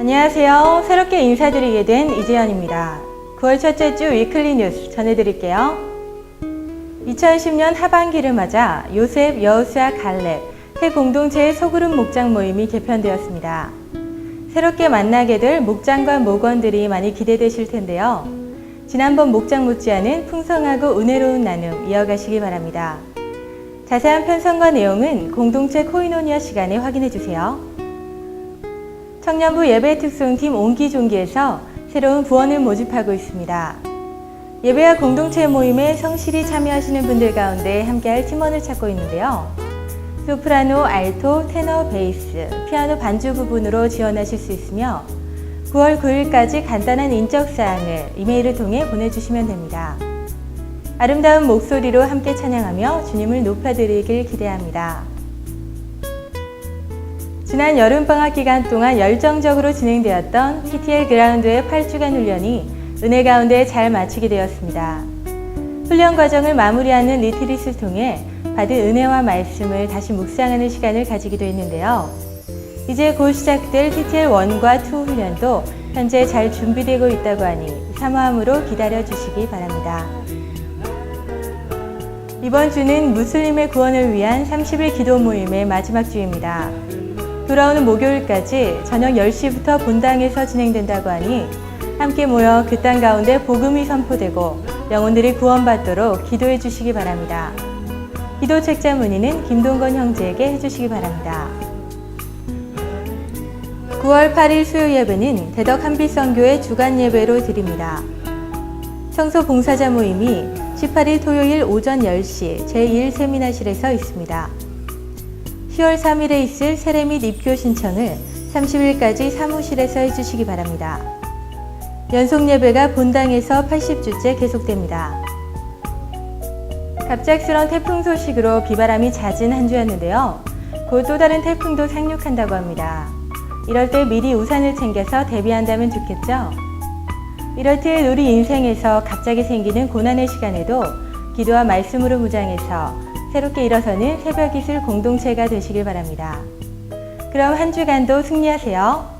안녕하세요. 새롭게 인사드리게 된 이재현입니다. 9월 첫째 주 위클리 뉴스 전해드릴게요. 2010년 하반기를 맞아 요셉, 여호수아, 갈렙 새 공동체의 소그룹 목장 모임이 개편되었습니다. 새롭게 만나게 될 목장과 목원들이 많이 기대되실 텐데요. 지난번 목장 못지않은 풍성하고 은혜로운 나눔 이어가시기 바랍니다. 자세한 편성과 내용은 공동체 코이노니아 시간에 확인해 주세요. 청년부 예배 특송팀 옹기종기에서 새로운 부원을 모집하고 있습니다. 예배와 공동체 모임에 성실히 참여하시는 분들 가운데 함께할 팀원을 찾고 있는데요. 소프라노, 알토, 테너, 베이스, 피아노 반주 부분으로 지원하실 수 있으며 9월 9일까지 간단한 인적 사항을 이메일을 통해 보내주시면 됩니다. 아름다운 목소리로 함께 찬양하며 주님을 높아드리길 기대합니다. 지난 여름방학 기간 동안 열정적으로 진행되었던 PTL 그라운드의 8주간 훈련이 은혜 가운데 잘 마치게 되었습니다. 훈련 과정을 마무리하는 리트릿을 통해 받은 은혜와 말씀을 다시 묵상하는 시간을 가지기도 했는데요. 이제 곧 시작될 PTL 1과 2 훈련도 현재 잘 준비되고 있다고 하니 사모함으로 기다려 주시기 바랍니다. 이번 주는 무슬림의 구원을 위한 30일 기도 모임의 마지막 주입니다. 돌아오는 목요일까지 저녁 10시부터 본당에서 진행된다고 하니 함께 모여 그 땅 가운데 복음이 선포되고 영혼들이 구원받도록 기도해 주시기 바랍니다. 기도 책자 문의는 김동건 형제에게 해주시기 바랍니다. 9월 8일 수요 예배는 대덕 한빛선교의 주간 예배로 드립니다. 청소 봉사자 모임이 18일 토요일 오전 10시 제1 세미나실에서 있습니다. 10월 3일에 있을 세례 및 입교 신청을 30일까지 사무실에서 해주시기 바랍니다. 연속 예배가 본당에서 80주째 계속됩니다. 갑작스런 태풍 소식으로 비바람이 잦은 한 주였는데요. 곧 또 다른 태풍도 상륙한다고 합니다. 이럴 때 미리 우산을 챙겨서 대비한다면 좋겠죠? 이럴 때 우리 인생에서 갑자기 생기는 고난의 시간에도 기도와 말씀으로 무장해서 새롭게 일어서는 새벽 이슬 공동체가 되시길 바랍니다. 그럼 한 주간도 승리하세요.